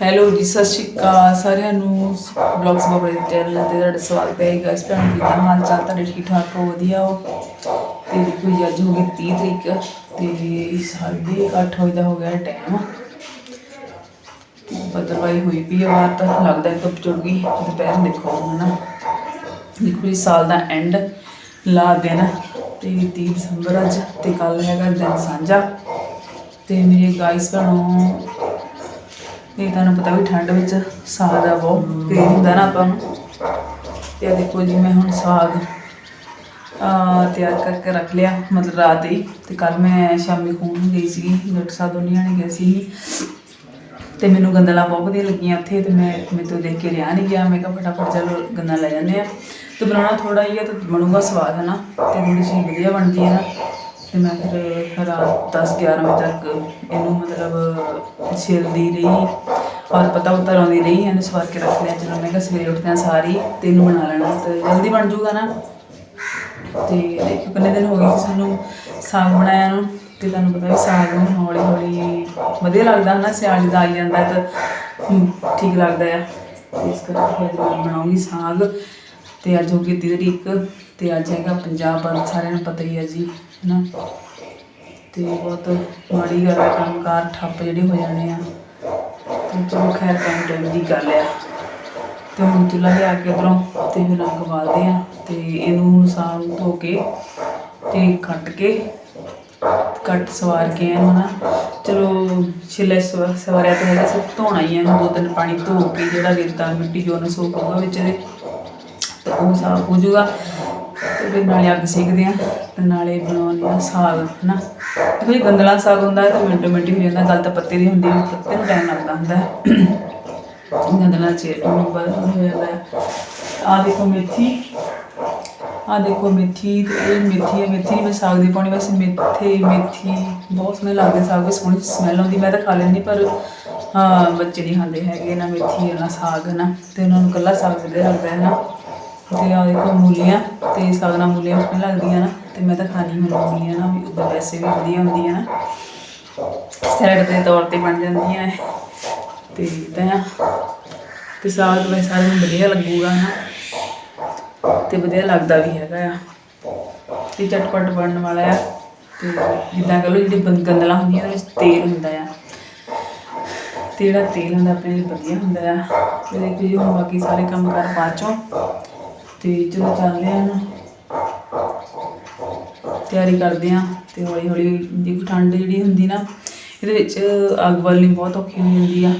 Hello ਜੀ, ਸਤਿ ਸ਼੍ਰੀ ਅਕਾਲ ਸਾਰਿਆਂ ਨੂੰ। ਬਲੌਗਸ ਬਾਬਰੇ ਚੈਨਲ ਤੇ ਤੁਹਾਡਾ ਸਵਾਗਤ ਹੈ ਗਾਇਸ ਭੈਣ ਜੀ ਦਾ ਹਾਲ ਚਾਲ ਤੁਹਾਡੇ? ਠੀਕ ਠਾਕ ਹੋ? ਵਧੀਆ ਹੋ? ਤੇ ਜੀ, ਅੱਜ ਹੋ ਗਈ 30 ਤਰੀਕ ਤੇ ਸਾਢੇ ਅੱਠ ਵਜੇ ਦਾ ਹੋ ਗਿਆ ਟਾਈਮ ਬਦਲਵਾਈ ਹੋਈ ਵੀ ਆ ਬਾਹਰ ਤਾਂ ਲੱਗਦਾ ਹੈ ਧੁੱਪ ਚੜ ਗਈ ਦੁਪਹਿਰ ਦੇਖੋ ਹਨਾ। ਦੇਖੋ ਜੀ, ਸਾਲ ਦਾ ਐਂਡ ਲਾ ਦਿਨ ਤੇ 30 ਦਸੰਬਰ ਅੱਜ ਤੇ ਕੱਲ ਹੈਗਾ ਦਿਨ ਸਾਂਝਾ। ਤੇ ਮੇਰੇ ਗਾਇਸ ਭੈਣੋ ਇਹ ਤੁਹਾਨੂੰ ਪਤਾ ਵੀ ਠੰਡ ਵਿੱਚ ਸਾਗ ਦਾ ਬਹੁਤ ਤੇ ਹੁੰਦਾ ਨਾ ਆਪਾਂ ਨੂੰ। ਤੇ ਆਹ ਦੇਖੋ ਜੀ, ਮੈਂ ਹੁਣ ਸਾਗ ਤਿਆਰ ਕਰਕੇ ਰੱਖ ਲਿਆ, ਮਤਲਬ ਰਾਤ ਹੀ ਤੇ ਕੱਲ ਮੈਂ ਸ਼ਾਮੀ ਖੂਨ ਗਈ ਸੀ ਡਾਕਟਰ ਸਾਹਿਬ ਦੋਨੇ ਜਾਣੇ ਗਏ ਸੀ। ਤੇ ਮੈਨੂੰ ਗੰਦਲਾਂ ਬਹੁਤ ਵਧੀਆ ਲੱਗੀਆਂ ਉੱਥੇ, ਤੇ ਮੈਂ ਮੇਰੇ ਤੋਂ ਦੇਖ ਕੇ ਰਿਆ ਨਹੀਂ ਗਿਆ। ਮੈਂ ਕਿਹਾ ਫਟਾਫਟ ਚਲੋ ਗੰਨਾ ਲੈ ਜਾਂਦੇ ਆ। ਤੇ ਬਣਾਉਣਾ ਥੋੜਾ ਹੀ ਆ ਤੇ ਬਣੂਗਾ ਸਵਾਦ ਹੈ ਨਾ ਤੇ ਥੋੜੀ ਚੀਜ਼ ਵਧੀਆ ਬਣਦੀ ਹੈ ਨਾ। ਤੇ ਮੈਂ ਫਿਰ ਰਾਤ 10 11 ਵਜੇ ਤੱਕ ਇਹਨੂੰ ਮਤਲਬ ਛਿਲਦੀ ਰਹੀ। ਔਰ ਪਤਾ ਉਤਾਰ ਆਉਂਦੀ ਰਹੀ, ਇਹਨੂੰ ਸਵਾਰ ਕੇ ਰੱਖ ਲਿਆ। ਜਦੋਂ ਮੈਂ ਕਿਹਾ ਸਵੇਰੇ ਉੱਠਦਿਆਂ ਸਾਰੀ ਤੇ ਇਹਨੂੰ ਬਣਾ ਲੈਣਾ ਤੇ ਜਲਦੀ ਬਣ ਜਾਊਗਾ ਨਾ। ਤੇ ਦੇਖੋ ਕਿੰਨੇ ਦਿਨ ਹੋ ਗਏ ਸੀ ਸਾਨੂੰ ਸਾਗ ਬਣਾਇਆ ਨੂੰ ਤੇ ਤੁਹਾਨੂੰ ਪਤਾ ਵੀ ਸਾਗ ਨੂੰ ਹੌਲੀ ਹੌਲੀ ਵਧੀਆ ਲੱਗਦਾ ਹਨਾ, ਸਿਆਲ ਦਾ ਆਈ ਜਾਂਦਾ ਤਾਂ ਠੀਕ ਲੱਗਦਾ ਆ। ਇਸ ਕਰਕੇ ਅੱਜ ਮੈਂ ਬਣਾਉਂਗੀ ਸਾਗ। ਤੇ ਅੱਜ ਹੋ ਗਈ ਤੀਹ ਤਰੀਕ ਤੇ ਅੱਜ ਹੈਗਾ ਪੰਜਾਬ ਪਰ ਸਾਰਿਆਂ ਨੂੰ ਪਤਾ ਹੀ ਹੈ ਜੀ, ਹਨਾ? ਤੇ ਬਹੁਤ ਮਾੜੀ ਗੱਲ ਹੈ, ਕੰਮਕਾਰ ਠੱਪ ਜਿਹੜੇ ਹੋ ਜਾਣੇ ਆ। ਤੇ ਚਲੋ ਖੈਰ ਟਾਈਮ ਟਾਈਮ ਦੀ ਗੱਲ ਆ। ਤੇ ਹੁਣ ਚੁੱਲ੍ਹਾ ਲਿਆ ਕੇ ਉਧਰੋਂ ਤੇ ਫਿਰ ਅੱਗ ਬਾਲਦੇ ਆ ਤੇ ਇਹਨੂੰ ਸਾਫ਼ ਧੋ ਕੇ ਤੇ ਕੱਟ ਕੇ ਕੱਟ ਸਵਾਰ ਕੇ ਇਹਨੂੰ ਨਾ, ਚਲੋ ਛਿੱਲੇ ਸਵਾ- ਸਵਾਰਿਆ ਤੇ ਹੈਗਾ ਸਿਰਫ ਧੋਣਾ ਹੀ ਹੈ ਇਹਨੂੰ ਦੋ ਤਿੰਨ ਪਾਣੀ ਧੋ ਕੇ ਜਿਹੜਾ ਰੇਤਾ ਮਿੱਟੀ ਜੋ ਨਾ ਸੋਕ ਵਿੱਚ ਦੇ ਤੇ ਉਹ ਸਾਫ਼ ਹੋ ਜਾਊਗਾ। ਤੇ ਨਾਲੇ ਅੱਗ ਸੇਕਦੇ ਆ ਤੇ ਨਾਲੇ ਬਣਾਉਂਦੇ ਆ ਸਾਗ, ਹਨਾ? ਦੇਖੋ ਜੀ ਗੰਦਲਾ ਸਾਗ ਹੁੰਦਾ ਹੈ ਤਾਂ ਮਿੰਟੋ ਮਿੰਟ ਹੀ ਹੋ ਜਾਂਦਾ, ਗੱਲ ਤਾਂ ਪੱਤੇ ਦੀ ਹੁੰਦੀ ਹੈ ਪੱਤੇ ਨੂੰ ਟਾਈਮ ਲੱਗਦਾ ਹੁੰਦਾ। ਗੰਦਲਾ ਚੇਰ ਨੂੰ ਬਾਅਦ ਹੋ ਜਾਂਦਾ ਹੈ ਆ ਦੇਖੋ ਮੇਥੀ ਆ ਦੇਖੋ ਮੇਥੀ, ਤੇ ਇਹ ਮੇਥੀ ਹੈ ਮੇਥੀ ਨਹੀਂ ਮੈਂ ਸਾਗ ਦੀ ਪਾਉਣੀ, ਵੈਸੇ ਮੇਥੇ, ਮੇਥੀ ਬਹੁਤ ਸੋਹਣੇ ਲੱਗਦੇ, ਸਾਗ ਵੀ ਸੋਹਣੀ ਸਮੈਲ ਆਉਂਦੀ, ਮੈਂ ਤਾਂ ਖਾ ਲੈਂਦੀ, ਪਰ ਹਾਂ, ਬੱਚੇ ਨਹੀਂ ਖਾਂਦੇ ਹੈਗੇ ਨਾ ਮੇਥੀ, ਨਾ ਸਾਗ ਨਾ ਤੇ ਉਹਨਾਂ ਨੂੰ ਕੱਲਾ ਸਾਗ ਵਧੀਆ ਲੱਗਦਾ ਹੈ ਨਾ ਤੇ ਆ ਦੇਖੋ ਮੂਲੀਆਂ ਤੇ ਸਾਗ ਨਾਲ ਮੂਲੀਆਂ ਸੋਹਣੀ ਲੱਗਦੀਆਂ ਨਾ, ਤੇ ਮੈਂ ਤਾਂ ਖਾਣੀ ਹੁਣ ਮੂਲੀਆਂ ਨਾ, ਵੀ ਉਦੋਂ ਵੈਸੇ ਵੀ ਵਧੀਆ ਹੁੰਦੀਆਂ ਨਾ। ਸੈਲਡ ਦੇ ਤੌਰ ਤੇ ਬਣ ਜਾਂਦੀਆਂ ਹੈ ਤੇ ਤਾਂ ਤੇ ਸਾਗ ਵੈਸੇ ਸਾਰਿਆਂ ਨੂੰ ਵਧੀਆ ਲੱਗੂਗਾ ਨਾ। ਤੇ ਵਧੀਆ ਲੱਗਦਾ ਵੀ ਹੈਗਾ ਆ। ਤੇ ਚਟਪਟ ਬਣਨ ਵਾਲਾ ਆ। ਤੇ ਜਿੱਦਾਂ ਕਹ ਲਓ ਜਿਹੜੀ ਬੰ- ਗੰਦਲਾਂ ਹੁੰਦੀਆਂ ਉਹਦੇ ਵਿੱਚ ਤੇਲ ਹੁੰਦਾ ਆ। ਤੇ ਜਿਹੜਾ ਤੇਲ ਹੁੰਦਾ ਆਪਣੇ ਲਈ ਵਧੀਆ ਹੁੰਦਾ ਆ। ਤੇ ਦੇਖੋ ਜੀ, ਹੁਣ ਬਾਕੀ ਸਾਰੇ ਕੰਮ ਕਰ ਬਾਅਦ ਚੋਂ ਤੇ ਜਦੋਂ ਚੱਲਦੇ ਆ ਨਾ, ਤਿਆਰੀ ਕਰਦੇ ਆ ਤੇ ਹੌਲੀ ਹੌਲੀ ਜਿਹੜੀ ਠੰਡ ਜਿਹੜੀ ਹੁੰਦੀ ਨਾ, ਇਹਦੇ ਵਿੱਚ ਅੱਗ ਬਾਲਣੀ ਬਹੁਤ ਔਖੀ ਹੋ ਜਾਂਦੀ ਆ।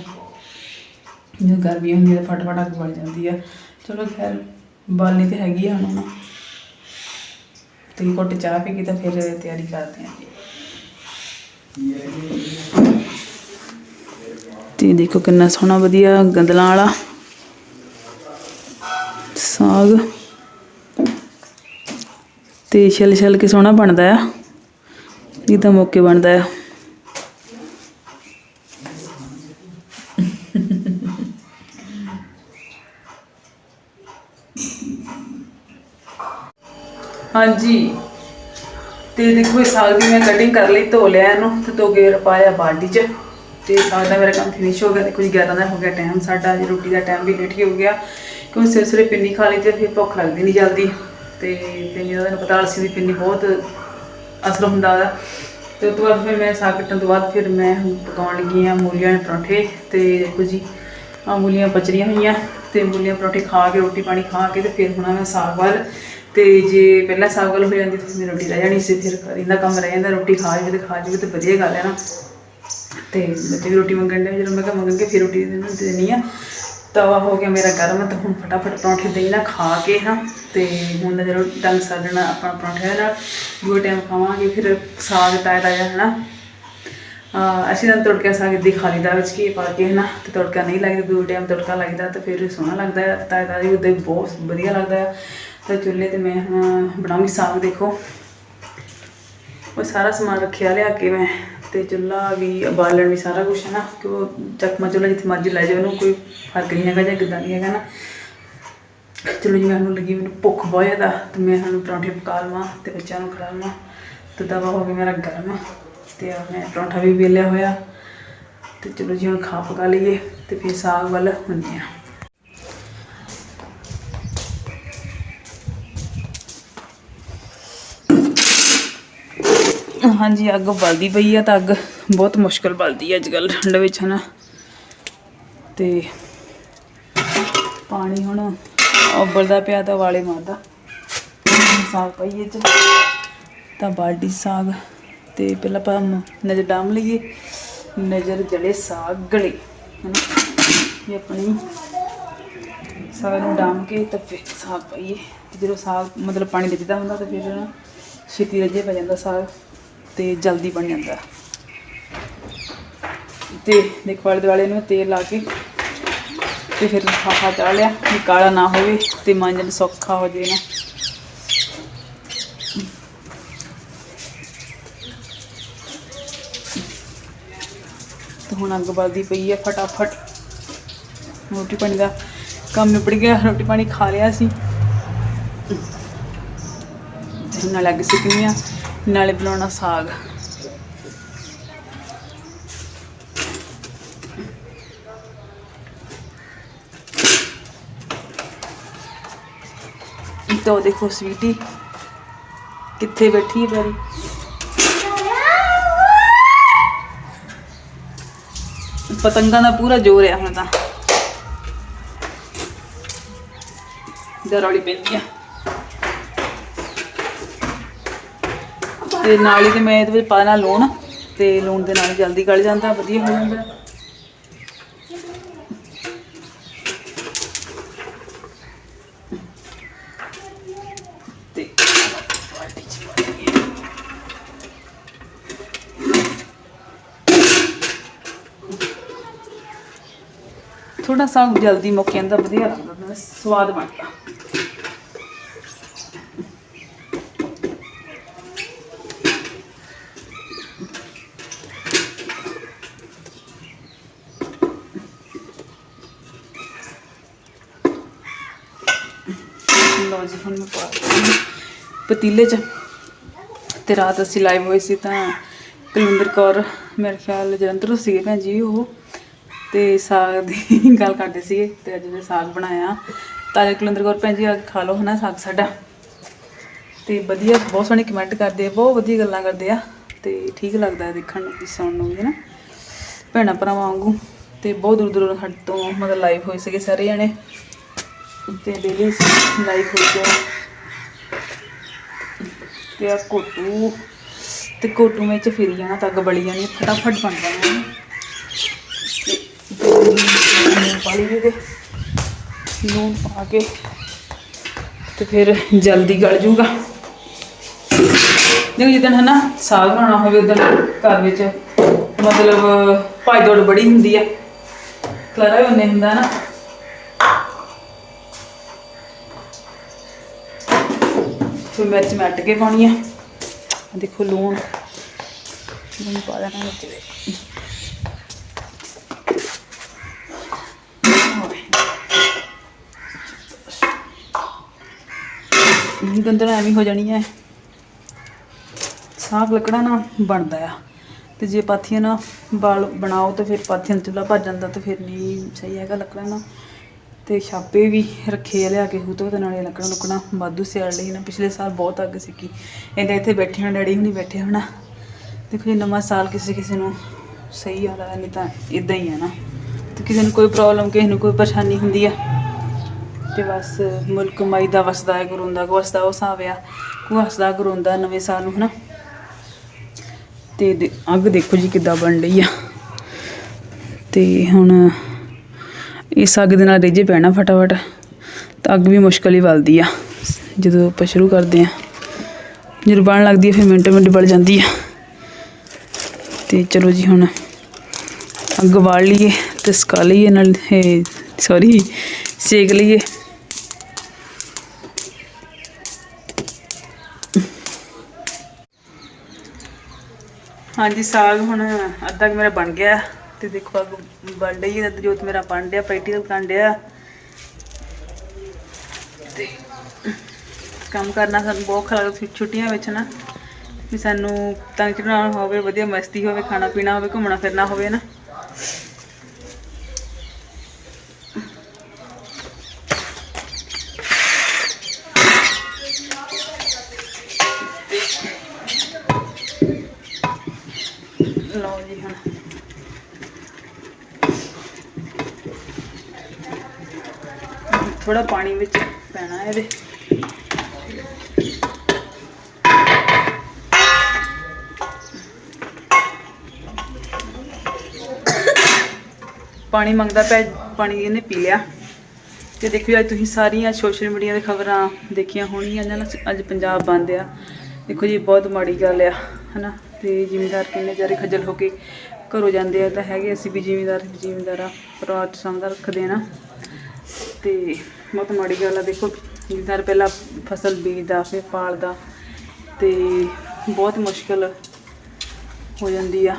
ਜਦੋਂ ਗਰਮੀ ਹੁੰਦੀ ਹੈ ਤਾਂ ਫਟਾਫਟ ਅੱਗ ਬਲ ਜਾਂਦੀ ਆ। ਚਲੋ ਖੈਰ, ਬਾਲਣੀ ਤੇ ਹੈਗੀ ਆ ਹੁਣ ਨਾ ਤੇ ਘੁੱਟ ਚਾਹ ਪੀ ਕੇ ਤਾਂ ਫਿਰ ਤਿਆਰੀ ਕਰਦੇ ਆ। ਤੇ ਦੇਖੋ ਕਿੰਨਾ ਸੋਹਣਾ ਵਧੀਆ ਗੰਦਲਾਂ ਵਾਲਾ ਸਾਗ ਤੇ ਛਿਲ ਛਿਲ ਕੇ ਸੋਹਣਾ ਬਣਦਾ ਆ। ਇਹ ਮੌਕੇ ਬਣਦਾ ਆ। ਹਾਂਜੀ। ਤੇ ਦੇਖੋ ਇਹ ਸਾਗ ਦੀ ਮੈਂ ਕਟਿੰਗ ਕਰ ਲਈ, ਧੋ ਲਿਆ ਇਹਨੂੰ ਤੇ ਧੋ ਕੇ ਪਾਇਆ ਬਾਲਟੀ 'ਚ। ਤੇ ਸਾਗ ਦਾ ਮੇਰਾ ਕੰਮ ਫਿਨਿਸ਼ ਹੋ ਗਿਆ। ਤੇ ਕੁਝ 11 ਦਾ ਹੋ ਗਿਆ ਟਾਈਮ ਸਾਡਾ, ਅੱਜ ਰੋਟੀ ਦਾ ਟਾਈਮ ਵੀ ਲੇਟ ਹੀ ਹੋ ਗਿਆ। ਕਿਉਂਕਿ ਸਿਰ ਸਿਰੇ ਪਿੰਨੀ ਖਾ ਲਈ ਤੇ ਫਿਰ ਭੁੱਖ ਲੱਗਦੀ ਨਹੀਂ ਜਲਦੀ। ਤੇ ਪਿੰਨੀ ਦਾ ਤੁਹਾਨੂੰ ਪਤਾ ਅਲਸੀ ਦੀ ਪਿੰਨੀ ਬਹੁਤ ਅਸਰ ਹੁੰਦਾ ਉਹਦਾ। ਤੇ ਉਸ ਤੋਂ ਬਾਅਦ ਫਿਰ ਮੈਂ ਸਾਗ ਕੱਟਣ ਤੋਂ ਬਾਅਦ ਫਿਰ ਮੈਂ ਹੁਣ ਪਕਾਉਣ ਲੱਗੀ ਆ ਮੂਲੀਆਂ ਦੇ ਪਰੌਂਠੇ ਤੇ ਦੇਖੋ ਜੀ ਆ ਮੂਲੀਆਂ ਪਚਰੀਆਂ ਹੋਈਆਂ ਤੇ ਮੂਲੀਆਂ ਪਰੌਂਠੇ ਖਾ ਕੇ ਰੋਟੀ ਪਾਣੀ ਖਾ ਕੇ ਤੇ ਫਿਰ ਹੁਣ ਮੈਂ ਸਾਗ ਵੱਲ ਤੇ ਜੇ ਪਹਿਲਾਂ ਸਾਗ ਵੱਲ ਹੋ ਜਾਂਦੀ ਤਾਂ ਮੇਰੀ ਰੋਟੀ ਰਹਿ ਜਾਣੀ ਸੀ, ਫਿਰ ਕਰੀਂਦਾ ਕੰਮ ਰਹਿ ਜਾਂਦਾ, ਰੋਟੀ ਖਾ ਜਾਵੇ ਤੇ ਖਾ ਜਾਵੇ ਤੇ ਵਧੀਆ ਗੱਲ ਹੈ ਨਾ। ਤੇ ਬੱਚੇ ਵੀ ਰੋਟੀ ਮੰਗਣ ਦੇ ਜਦੋਂ ਮੈਂ ਕਿਹਾ ਮੰਗਣਗੇ ਫਿਰ ਰੋਟੀ ਦੇ ਦੇਣਾ ਦੇਣੀ ਆ ਤਵਾ ਹੋ ਗਿਆ ਮੇਰਾ ਗਰਮ, ਤਾਂ ਹੁਣ ਫਟਾਫਟ ਪਰੌਂਠੇ ਦੇਈ ਨਾ ਖਾ ਕੇ ਨਾ ਤੇ ਹੁਣ ਦਾ ਜਦੋਂ ਡੰਗ ਸਾਜਣਾ ਆਪਣਾ ਪਰੌਂਠੇ ਨਾਲ ਦੂਏ ਟਾਈਮ ਖਾਵਾਂਗੇ ਫਿਰ ਸਾਗ ਤਾਇਆ ਤਾਜ਼ਾ ਹਨਾ ਅਹ ਅਸੀਂ ਤਾਂ ਤੜਕਾ ਸਾਗ ਦੀ ਖਾ ਲਈਦਾ ਵਿੱਚ ਕੀ ਪਾ ਕੇ ਹਨਾ ਤੇ ਤੜਕਾ ਨਹੀਂ ਲੱਗਦਾ ਦੂਏ ਟਾਈਮ ਤੜਕਾ ਲੱਗਦਾ, ਤਾਂ ਫਿਰ ਸੋਹਣਾ ਲੱਗਦਾ ਹੈ, ਤਾਜ਼ਾ ਤਾਜ਼ਾ ਉਹਦੇ ਬਹੁਤ ਵਧੀਆ ਲੱਗਦਾ ਹੈ। ਤੇ ਚੁੱਲ੍ਹੇ ਤੇ ਮੈਂ ਹੁਣ ਬਣਾਉਂਗੀ ਸਾਗ ਦੇਖੋ। ਉਹ ਸਾਰਾ ਸਮਾਨ ਰੱਖਿਆ, ਲਿਆ ਕੇ ਮੈਂ ਤੇ ਚੁੱਲ੍ਹਾ ਵੀ ਬਾਲਣ ਵੀ ਸਾਰਾ ਕੁਝ ਹੈ ਨਾ, ਕਿ ਉਹ ਚੱਕਮਾ ਚੁੱਲ੍ਹਾ ਜਿੱਥੇ ਮਰਜ਼ੀ ਲੈ ਜਾਓ, ਉਹਨੂੰ ਕੋਈ ਫ਼ਰਕ ਨਹੀਂ ਹੈਗਾ ਜਾਂ ਕਿੱਦਾਂ ਨਹੀਂ ਹੈਗਾ ਨਾ। ਚਲੋ ਜੀ ਮੈਨੂੰ ਲੱਗੀ ਮੈਨੂੰ ਭੁੱਖ ਬਹੁਤ ਜ਼ਿਆਦਾ, ਤੇ ਮੈਂ ਹੁਣ ਪਰੌਂਠੇ ਪਕਾ ਲਵਾਂ ਤੇ ਬੱਚਿਆਂ ਨੂੰ ਖਿਲਾ ਲਵਾਂ ਤੇ ਦਵਾ ਹੋ ਗਿਆ ਮੇਰਾ ਗਰਮ ਤੇ ਆ ਮੈਂ ਪਰੌਂਠਾ ਵੀ ਵੇਲਿਆ ਹੋਇਆ ਤੇ ਤੇ ਚਲੋ ਜੀ, ਹੁਣ ਖਾ ਪਕਾ ਲਈਏ ਤੇ ਫਿਰ ਸਾਗ ਵੱਲ ਹੁੰਦੇ ਆ ਹਾਂਜੀ, ਅੱਗ ਬਲਦੀ ਪਈ ਆ ਤਾਂ ਅੱਗ ਬਹੁਤ ਮੁਸ਼ਕਲ ਬਲਦੀ ਆ ਅੱਜ ਕੱਲ ਠੰਡ ਵਿੱਚ, ਹਨਾ। ਤੇ ਪਾਣੀ ਹੁਣ ਉਬਲਦਾ ਪਿਆ ਤਾਂ ਵਾਲੇ ਮਾਰਦਾ। ਸਾਗ ਪਈਏ ਚ ਤਾਂ ਬਾਲਟੀ ਸਾਗ ਤੇ ਪਹਿਲਾਂ ਆਪਾਂ ਨਜ਼ਰ ਡਾਮ ਲਈਏ। ਨਜ਼ਰ ਜਲੇ ਸਾਗ ਗਲੇ, ਹਨਾ। ਇਹ ਆਪਣੀ ਸਾਗ ਨੂੰ ਡਾਮ ਕੇ ਤਾਂ ਫਿਰ ਸਾਗ ਪਾਈਏ। ਤੇ ਜਦੋਂ ਸਾਗ ਮਤਲਬ ਪਾਣੀ ਰਿੱਝਦਾ ਹੁੰਦਾ ਤਾਂ ਫਿਰ ਨਾ ਛੇਤੀ ਰੱਜੇ ਪੈ ਜਾਂਦਾ ਸਾਗ। ਤੇ ਜਲਦੀ ਬਣ ਜਾਂਦਾ। ਤੇ ਦੇਖੋ ਵਾਲੇ ਦੁਆਲੇ ਨੂੰ ਤੇਲ ਲਾ ਕੇ ਤੇ ਫਿਰ ਹਾਹਾ ਚਾ ਲਿਆ ਵੀ ਕਾਲਾ ਨਾ ਹੋਵੇ ਤੇ ਮਾਂਜਣ ਸੌਖਾ ਹੋ ਜੇ ਨਾ। ਤੇ ਹੁਣ ਅੱਗ ਬਲਦੀ ਪਈ ਹੈ ਫਟਾਫਟ। ਰੋਟੀ ਪਾਣੀ ਦਾ ਕੰਮ ਨਿਬੜ ਗਿਆ, ਰੋਟੀ ਪਾਣੀ ਖਾ ਲਿਆ ਸੀ ਤੇ ਨਾਲ ਅੱਗ ਸਿੱਕਣੀ ਨਾਲੇ ਬਣਾਉਣਾ ਸਾਗ। ਤੋ ਦੇਖੋ ਸਵੀਟੀ, ਕਿੱਥੇ ਬੈਠੀ ਹੈ ਬੜੀ ਪਤੰਗਾਂ ਦਾ ਪੂਰਾ ਜ਼ੋਰ ਆ ਹੁਣ ਤਾਂ। ਡਰ ਪੈਂਦੀ ਆ। ਤੇ ਨਾਲ ਹੀ ਤੇ ਮੈਂ ਇਹਦੇ ਵਿੱਚ ਪਾਣਾ ਲੂਣ ਤੇ ਲੂਣ ਦੇ ਨਾਲ ਜਲਦੀ ਗਲ ਜਾਂਦਾ, ਵਧੀਆ ਹੋ ਜਾਂਦਾ। ਤੇ ਬਾਲਟੀ ਥੋੜਾ ਸਾ ਜਲਦੀ ਮੁੱਕ ਜਾਂਦਾ, ਵਧੀਆ ਲੱਗਦਾ, ਸਵਾਦ ਬਣਦਾ ਲਓ ਜੀ, ਹੁਣ ਮੈਂ ਪਾ ਪਤੀਲੇ 'ਚ। ਤੇ ਰਾਤ ਅਸੀਂ ਲਾਈਵ ਹੋਏ ਸੀ ਤਾਂ ਕੁਲਵਿੰਦਰ ਕੌਰ, ਮੇਰੇ ਖਿਆਲ ਜਲੰਧਰੋਂ ਸੀਗੇ ਭੈਣ ਜੀ ਉਹ। ਤੇ ਸਾਗ ਦੀ ਗੱਲ ਕਰਦੇ ਸੀਗੇ ਤੇ ਅੱਜ ਮੈਂ ਸਾਗ ਬਣਾਇਆ। ਤਾਂ ਕੁਲਵਿੰਦਰ ਕੌਰ, ਭੈਣ ਜੀ, ਆ ਕੇ ਖਾ ਲਓ ਹਨਾ ਸਾਗ ਸਾਡਾ। ਤੇ ਵਧੀਆ, ਬਹੁਤ ਸੋਹਣੇ ਕਮੈਂਟ ਕਰਦੇ ਆ, ਬਹੁਤ ਵਧੀਆ ਗੱਲਾਂ ਕਰਦੇ ਆ। ਤੇ ਠੀਕ ਲੱਗਦਾ ਦੇਖਣ ਨੂੰ, ਵੀ ਸੁਣਨ ਨੂੰ ਵੀ ਨਾ ਭੈਣਾਂ ਭਰਾਵਾਂ ਵਾਂਗੂ। ਤੇ ਬਹੁਤ ਦੂਰ ਦੂਰ ਸਾਡੇ ਤੋਂ ਮਤਲਬ ਲਾਈਵ ਹੋਏ ਸੀਗੇ ਸਾਰੇ ਜਣੇ। ਤੇ ਡੇਲੀ ਲਾਈਵ ਹੋ ਗਿਆ ਤੇ ਆ ਕੋਟੂ, ਤੇ ਕੋਟੂ ਵਿੱਚ ਫਿਰ ਜਾਣਾ, ਤਾਂ ਅੱਗ ਬਲੀ ਜਾਣੀ ਫਟਾਫਟ ਬਣ ਜਾਣਾ ਤੇ ਲੂਣ ਪਾ ਲੂਣ ਪਾ ਕੇ, ਤੇ ਫਿਰ ਜਲਦੀ ਗਲ ਜੂਗਾ। ਦੇਖੋ ਹੈ ਨਾ ਸਾਗ ਬਣਾਉਣਾ ਹੋਵੇ ਉਦੋਂ ਘਰ ਵਿੱਚ ਮਤਲਬ ਭਾਈ ਦੌੜ ਬੜੀ ਹੁੰਦੀ ਆ। ਖਲਾਰਾ ਵੀ ਉਹਨੇ ਹੁੰਦਾ ਨਾ। ਫਿਰ ਮਿਰਚ ਮੈਂ ਅੱਟ ਕੇ ਪਾਉਣੀ ਆ। ਦੇਖੋ ਲੂਣ। ਲੂਣ ਪਾ ਦੇਣਾ ਵਿੱਚ। ਦੇ ਗੰਦਣਾ ਐਵੇਂ ਹੋ ਜਾਣੀ ਹੈ ਸਾਗ ਲੱਕੜਾ ਨਾ ਬਣਦਾ ਆ। ਤੇ ਜੇ ਪਾਥੀਆਂ ਨਾ ਬਾਲ ਬਣਾਓ ਤਾਂ ਫਿਰ ਪਾਥੀਆਂ ਨੂੰ ਚੁੱਲ੍ਹਾ ਭੱਜ ਜਾਂਦਾ ਤਾਂ ਫਿਰ ਨਹੀਂ ਸਹੀ ਹੈਗਾ ਲੱਕੜਾ ਨਾ ਤੇ ਛਾਪੇ ਵੀ ਰੱਖੇ ਆ, ਲਿਆ ਕੇ ਹੂਤੋ ਤੇ ਨਾਲੇ ਲੱਕੜਾਂ ਲੁਕਣਾ ਵਾਧੂ ਸਿਆਲ ਲਈ ਨਾ। ਪਿਛਲੇ ਸਾਲ ਬਹੁਤ ਅੱਗ ਸੀਗੀ। ਇਹਦੇ ਇੱਥੇ ਬੈਠੇ ਹੋਣਾ, ਡੈਡੀ ਹੁਣੀ ਬੈਠੇ ਹੋਣਾ। ਦੇਖੋ ਜੀ, ਨਵਾਂ ਸਾਲ ਕਿਸੇ ਕਿਸੇ ਨੂੰ ਸਹੀ ਆਉਂਦਾ, ਨਹੀਂ ਤਾਂ ਇਦਾਂ ਹੀ ਆ ਨਾ। ਤੇ ਕਿਸੇ ਨੂੰ ਕੋਈ ਪ੍ਰੋਬਲਮ ਕਿਸੇ ਨੂੰ ਕੋਈ ਪਰੇਸ਼ਾਨੀ ਹੁੰਦੀ ਆ। ਤੇ ਬਸ ਮੁਲਕ ਮਾਈ ਦਾ ਵਸਦਾ ਹੈ ਗੁਰੂੰਦਾ ਵਸਦਾ, ਉਹ ਹਿਸਾਬ ਆ। ਕੋ ਹੱਸਦਾ ਗੁਰੂੰਦਾ ਨਵੇਂ ਸਾਲ ਨੂੰ, ਹਨਾ। ਤੇ ਦੇ- ਅੱਗ ਦੇਖੋ ਜੀ ਕਿੱਦਾਂ ਬਣ ਰਹੀ ਆ। ਤੇ ਹੁਣ ਇਸ ਅੱਗ ਦੇ ਨਾਲ ਰੇਜੇ ਪੈਣਾ ਫਟਾਫਟ, ਤਾਂ ਅੱਗ ਵੀ ਮੁਸ਼ਕਲ ਹੀ ਬਲਦੀ ਆ। ਜਦੋਂ ਆਪਾਂ ਸ਼ੁਰੂ ਕਰਦੇ ਆ ਜਦੋਂ ਬਣ ਲੱਗਦੀ ਆ, ਫਿਰ ਮਿੰਟੋ ਮਿੰਟ ਬਲ ਜਾਂਦੀ ਆ। ਤੇ ਚਲੋ ਜੀ ਹੁਣ ਅੱਗ ਬਾਲ ਲਈਏ ਤੇ ਸਕਾ ਲਈਏ, ਨਾਲ ਸੌਰੀ ਸੇਕ ਲਈਏ। ਹਾਂਜੀ, ਸਾਗ ਹੁਣ ਅੱਧਾ ਕੁ ਮੇਰਾ ਬਣ ਗਿਆ। ਤੇ ਦੇਖੋ ਅੱਗ ਬਣ ਰਹੀ ਹੈ ਜੋਤ ਮੇਰਾ ਬਣ ਡਿਆ ਪ੍ਰੈਕਟੀਕਲ ਕਰਨ ਡਿਆ ਤੇ ਕੰਮ ਕਰਨਾ ਸਾਨੂੰ ਬਹੁਤ ਔਖਾ ਲੱਗਦਾ ਛੁੱਟੀਆਂ ਵਿੱਚ ਨਾ, ਵੀ ਸਾਨੂੰ ਤੰਗ ਚੜਾਉਣਾ ਹੋਵੇ, ਵਧੀਆ ਮਸਤੀ ਹੋਵੇ, ਖਾਣਾ ਪੀਣਾ ਹੋਵੇ, ਘੁੰਮਣਾ ਫਿਰਨਾ ਹੋਵੇ ਨਾ। ਥੋੜਾ ਪਾਣੀ ਵਿੱਚ ਪੈਣਾ ਇਹਦੇ। ਪਾਣੀ ਮੰਗਦਾ ਪਿਆ, ਪਾਣੀ ਇਹਨੇ ਪੀ ਲਿਆ। ਤੇ ਦੇਖਿਓ, ਅੱਜ ਤੁਸੀਂ ਸਾਰੀਆਂ ਸੋਸ਼ਲ ਮੀਡੀਆ ਦੇ ਖਬਰਾਂ ਦੇਖੀਆਂ ਹੋਣਗੀਆਂ ਨਾ ਅੱਜ ਪੰਜਾਬ ਬੰਦ ਆ। ਦੇਖੋ ਜੀ, ਬਹੁਤ ਮਾੜੀ ਗੱਲ ਆ, ਹਨਾ? ਤੇ ਜ਼ਿਮੀਦਾਰ ਕਿੰਨੇ ਜਾਰੇ ਖੱਜਲ ਹੋ ਕੇ ਘਰੋਂ ਜਾਂਦੇ ਆ, ਤਾਂ ਹੈਗੇ ਅਸੀਂ ਵੀ ਜ਼ਿਮੀਦਾਰ, ਜ਼ਿਮੀਂਦਾਰ, ਪਰਿਵਾਰ ਚ ਸਮਝਦਾ ਰੱਖਦੇ ਆ ਨਾ। ਤੇ ਬਹੁਤ ਮਾੜੀ ਗੱਲ ਆ ਦੇਖੋ ਜ਼ਿਮੀਂਦਾਰ ਪਹਿਲਾਂ ਫਸਲ ਬੀਜਦਾ ਫਿਰ ਪਾਲਦਾ ਤੇ ਬਹੁਤ ਮੁਸ਼ਕਲ ਹੋ ਜਾਂਦੀ ਆ।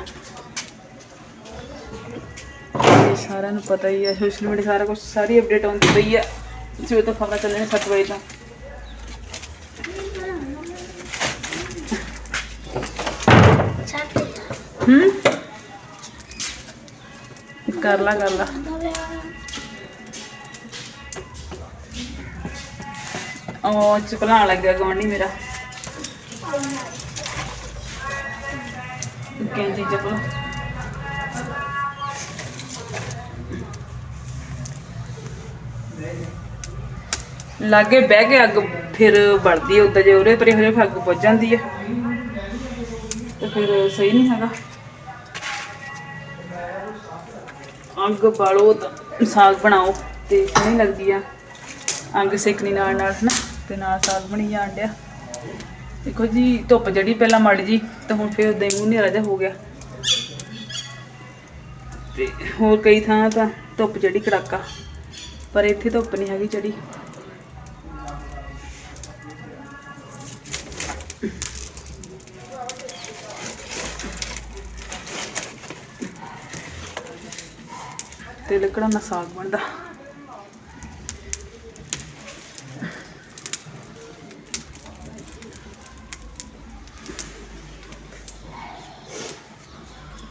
ਇਹ ਸਾਰਿਆਂ ਨੂੰ ਪਤਾ ਹੀ ਹੈ ਸੋਸ਼ਲ ਮੀਡੀਆ ਸਾਰਾ ਕੁਝ ਸਾਰੀ ਅਪਡੇਟ ਆਉਂਦੀ ਪਈ ਹੈ ਜਿਵੇਂ ਤਾਂ ਖਬਰਾਂ ਚੱਲਣ 7 ਵਜੇ ਤੋਂ। ਹੂੰ? ਕਰ ਲਾ ਕਰ ਲਾ। ਉਹ ਚਪਲਾ ਲੱਗਿਆ ਗਵਾਂਢੀ ਮੇਰਾ। ਕੈਂਚੀ ਚਪਲਾ ਲਾਗੇ ਬਹਿ ਕੇ ਅੱਗ ਫਿਰ ਬਲਦੀ ਉਦਾਂ ਜੇ ਉਰੇ ਪਰੇ ਹਰੇ ਅੱਗ ਪੁੱਜ ਜਾਂਦੀ ਹੈ ਤੇ ਫਿਰ ਸਹੀ ਨਹੀਂ ਹੈਗਾ। ਅੱਗ ਬਾਲੋ ਤਾਂ ਸਾਗ ਬਣਾਓ ਤੇ ਸੋਹਣੀ ਲੱਗਦੀ ਆ। ਅੰਗ ਸੇਕਣੀ ਨਾਲ ਨਾਲ, ਹਨਾ। ਤੇ ਨਾਲ ਸਾਗ ਬਣੀ ਜਾਣ ਡਿਆ। ਦੇਖੋ ਜੀ, ਧੁੱਪ ਜਿਹੜੀ ਪਹਿਲਾਂ ਮੜ ਜੀ, ਤੇ ਹੁਣ ਫਿਰ ਉਦਾਂ ਹੀ ਮੂੰਹ ਹਨੇਰਾ ਜਿਹਾ ਹੋ ਗਿਆ। ਤੇ ਹੋਰ ਕਈ ਥਾਂ ਤਾਂ ਧੁੱਪ ਜੜੀ ਕੜਾਕਾ, ਪਰ ਇੱਥੇ ਧੁੱਪ ਨਹੀਂ ਹੈਗੀ ਚੜੀ ਤੇ ਲੱਕੜਾਂ ਦਾ ਸਾਗ ਬਣਦਾ।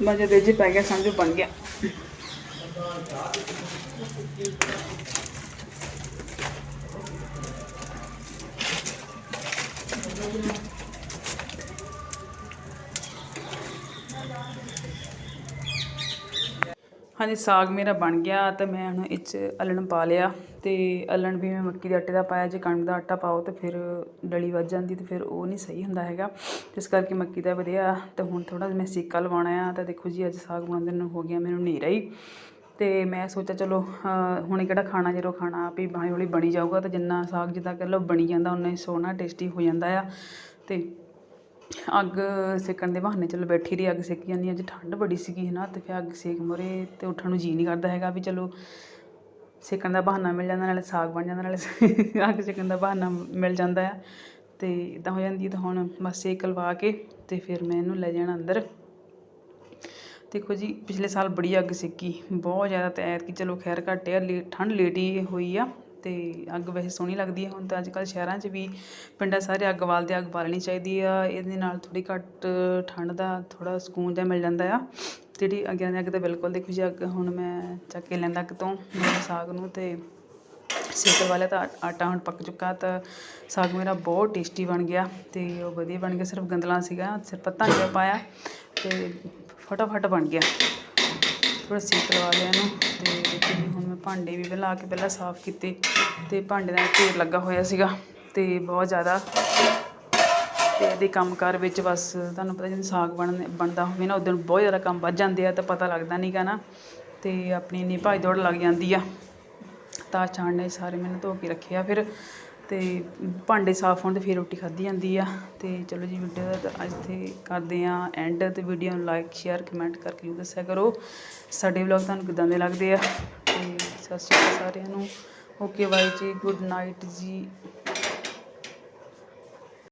ਮਜ਼ੇ ਦੇ ਜੀ ਪੈ ਗਿਆ ਸਮਝੋ ਬਣ ਗਿਆ। ਹਾਂਜੀ, ਸਾਗ ਮੇਰਾ ਬਣ ਗਿਆ ਤੇ ਮੈਂ ਹੁਣ ਇਹ 'ਚ ਅਲਣ ਪਾ ਲਿਆ ਤੇ ਅਲਣ ਵੀ ਮੈਂ ਮੱਕੀ ਦੇ ਆਟੇ ਦਾ ਪਾਇਆ, ਜੇ ਕਣਕ ਦਾ ਆਟਾ ਪਾਓ ਤੇ ਫਿਰ ਡਲੀ ਵੱਜ ਜਾਂਦੀ ਤੇ ਫਿਰ ਉਹ ਨਹੀਂ ਸਹੀ ਹੁੰਦਾ ਹੈਗਾ। ਇਸ ਕਰਕੇ ਮੱਕੀ ਦਾ ਵਧੀਆ ਤੇ ਹੁਣ ਥੋੜਾ ਮੈਂ ਸੇਕਾ ਲਵਾਉਣਾ ਆ ਤਾਂ ਦੇਖੋ ਜੀ ਅੱਜ ਸਾਗ ਬਣਾਉਂਦੇ ਨੂੰ ਹੋ ਗਿਆ ਮੈਨੂੰ ਹਨੇਰਾ ਹੀ। ਤੇ ਮੈਂ ਸੋਚਿਆ ਚਲੋ, ਅਹ ਹੁਣੇ ਕਿਹੜਾ ਖਾਣਾ ਜਦੋਂ ਖਾਣਾ ਆਪ ਹੌਲੀ ਹੌਲੀ ਬਣੀ ਜਾਊਗਾ ਤੇ ਜਿੰਨਾ ਸਾਗ ਜਿੱਦਾਂ ਕਹਿ ਲਓ ਬਣੀ ਜਾਂਦਾ ਉਨਾ ਹੀ ਸੋਹਣਾ ਟੇਸਟੀ ਹੋ ਜਾਂਦਾ ਆ। ਤੇ ਅੱਗ ਸੇਕਣ ਦੇ ਬਹਾਨੇ ਚਲੋ ਬੈਠੀ ਰਹੀ, ਅੱਗ ਸੇਕੀ ਜਾਂਦੀ ਅੱਜ ਠੰਡ ਬੜੀ ਸੀਗੀ ਹੈ ਨਾ ਅਤੇ ਫਿਰ ਅੱਗ ਸੇਕ ਮੁਰੇ ਅਤੇ ਉੱਠਣ ਨੂੰ ਜੀਅ ਨਹੀਂ ਕਰਦਾ ਹੈਗਾ ਵੀ ਚਲੋ ਸੇਕਣ ਦਾ ਬਹਾਨਾ ਮਿਲ ਜਾਂਦਾ, ਨਾਲੇ ਸਾਗ ਬਣ ਜਾਂਦਾ, ਨਾਲੇ ਅੱਗ ਸੇਕਣ ਦਾ ਬਹਾਨਾ ਮਿਲ ਜਾਂਦਾ ਆ। ਅਤੇ ਇੱਦਾਂ ਹੋ ਜਾਂਦੀ ਤਾਂ ਹੁਣ ਬਸ ਸੇਕ ਲਵਾ ਕੇ ਅਤੇ ਫਿਰ ਮੈਂ ਇਹਨੂੰ ਲੈ ਜਾਣਾ ਅੰਦਰ। ਦੇਖੋ ਜੀ, ਪਿਛਲੇ ਸਾਲ ਬੜੀ ਅੱਗ ਸੇਕੀ, ਬਹੁਤ ਜ਼ਿਆਦਾ ਤਾਂ ਐਤਕੀ ਚਲੋ ਖੈਰ ਘੱਟ ਆ, ਲੇ, ਠੰਡ ਲੇਟ ਹੀ ਹੋਈ ਆ। ਤੇ ਅੱਗ ਵੈਸੇ ਸੋਹਣੀ ਲੱਗਦੀ ਹੈ। ਹੁਣ ਤਾਂ ਅੱਜ ਕੱਲ੍ਹ ਸ਼ਹਿਰਾਂ 'ਚ ਵੀ ਪਿੰਡਾਂ ਸਾਰੇ ਅੱਗ ਬਾਲਦੇ ਅੱਗ ਬਾਲਣੀ ਚਾਹੀਦੀ ਆ। ਇਹਦੇ ਨਾਲ ਥੋੜ੍ਹੀ ਘੱਟ ਠੰਡ ਦਾ ਥੋੜ੍ਹਾ ਸਕੂਨ ਜਿਹਾ ਮਿਲ ਜਾਂਦਾ ਆ। ਜਿਹੜੀ ਅੱਗਿਆਂ ਦੀ ਅੱਗ ਤਾਂ ਬਿਲਕੁਲ ਦੇਖੋ ਜੀ, ਅੱਗ ਹੁਣ ਮੈਂ ਚੱਕ ਕੇ ਲੈਂਦਾ ਕਿਤੋਂ ਮੇਰੇ ਸਾਗ ਨੂੰ ਤੇ ਸੇਕ ਵਾਲਾ ਤਾਂ ਆਟਾ ਹੁਣ ਪੱਕ ਚੁੱਕਾ ਤਾਂ ਸਾਗ ਮੇਰਾ ਬਹੁਤ ਟੇਸਟੀ ਬਣ ਗਿਆ ਤੇ ਉਹ ਵਧੀਆ ਬਣ ਗਿਆ। ਸਿਰਫ ਗੰਦਲਾ ਸੀਗਾ, ਸਿਰਫ ਜਿਹਾ ਪਾਇਆ ਤੇ ਫਟਾਫਟ ਬਣ ਗਿਆ। ਥੋੜਾ ਸੇਕ ਲਵਾ ਲਿਆ ਇਹਨੂੰ ਤੇ ਦੇਖੋ ਹੁਣ ਮੈਂ ਭਾਂਡੇ ਵੀ ਪਹਿਲਾਂ ਆ ਕੇ ਪਹਿਲਾਂ ਸਾਫ਼ ਕੀਤੇ ਤੇ ਭਾਂਡੇ ਦਾ ਢੇਰ ਲੱਗਾ ਹੋਇਆ ਸੀਗਾ ਤੇ ਬਹੁਤ ਜ਼ਿਆਦਾ ਤੇ ਇਹਦੇ ਕੰਮਕਾਰ ਵਿੱਚ ਬਸ ਤੁਹਾਨੂੰ ਪਤਾ ਜਦੋਂ ਸਾਗ ਬਣ ਬਣਦਾ ਹੋਵੇ ਨਾ ਉਦੋਂ ਬਹੁਤ ਜ਼ਿਆਦਾ ਕੰਮ ਵੱਧ ਜਾਂਦੇ ਆ ਤਾਂ ਪਤਾ ਲੱਗਦਾ ਨਹੀਂਗਾ ਨਾ ਤੇ ਆਪਣੀ ਇੰਨੀ ਭਾਈ ਦੌੜ ਲੱਗ ਜਾਂਦੀ ਆ। ਤਾਂ ਛਾਣਨੇ ਸਾਰੇ ਮੈਨੂੰ ਧੋ ਕੇ ਰੱਖਿਆ ਫਿਰ ਅਤੇ ਭਾਂਡੇ ਸਾਫ਼ ਹੋਣ ਤੇ ਫਿਰ ਰੋਟੀ ਖਾਧੀ ਜਾਂਦੀ ਆ। ਅਤੇ ਚਲੋ ਜੀ ਵੀਡੀਓ ਦਾ ਤਾਂ ਅੱਜ ਤੇ ਕਰਦੇ ਹਾਂ ਐਂਡ ਅਤੇ ਵੀਡੀਓ ਨੂੰ ਲਾਈਕ ਸ਼ੇਅਰ ਕਮੈਂਟ ਕਰਕੇ ਜ਼ਰੂਰ ਦੱਸਿਆ ਕਰੋ। ਸਾਡੇ ਵਲੌਗ ਤੁਹਾਨੂੰ ਕਿਦਾਂ ਦੇ ਲੱਗਦੇ ਆ? ਅਤੇ ਸਤਿ ਸ਼੍ਰੀ ਅਕਾਲ ਸਾਰਿਆਂ ਨੂੰ। ਓਕੇ ਬਾਈ ਜੀ ਗੁੱਡ ਨਾਈਟ ਜੀ।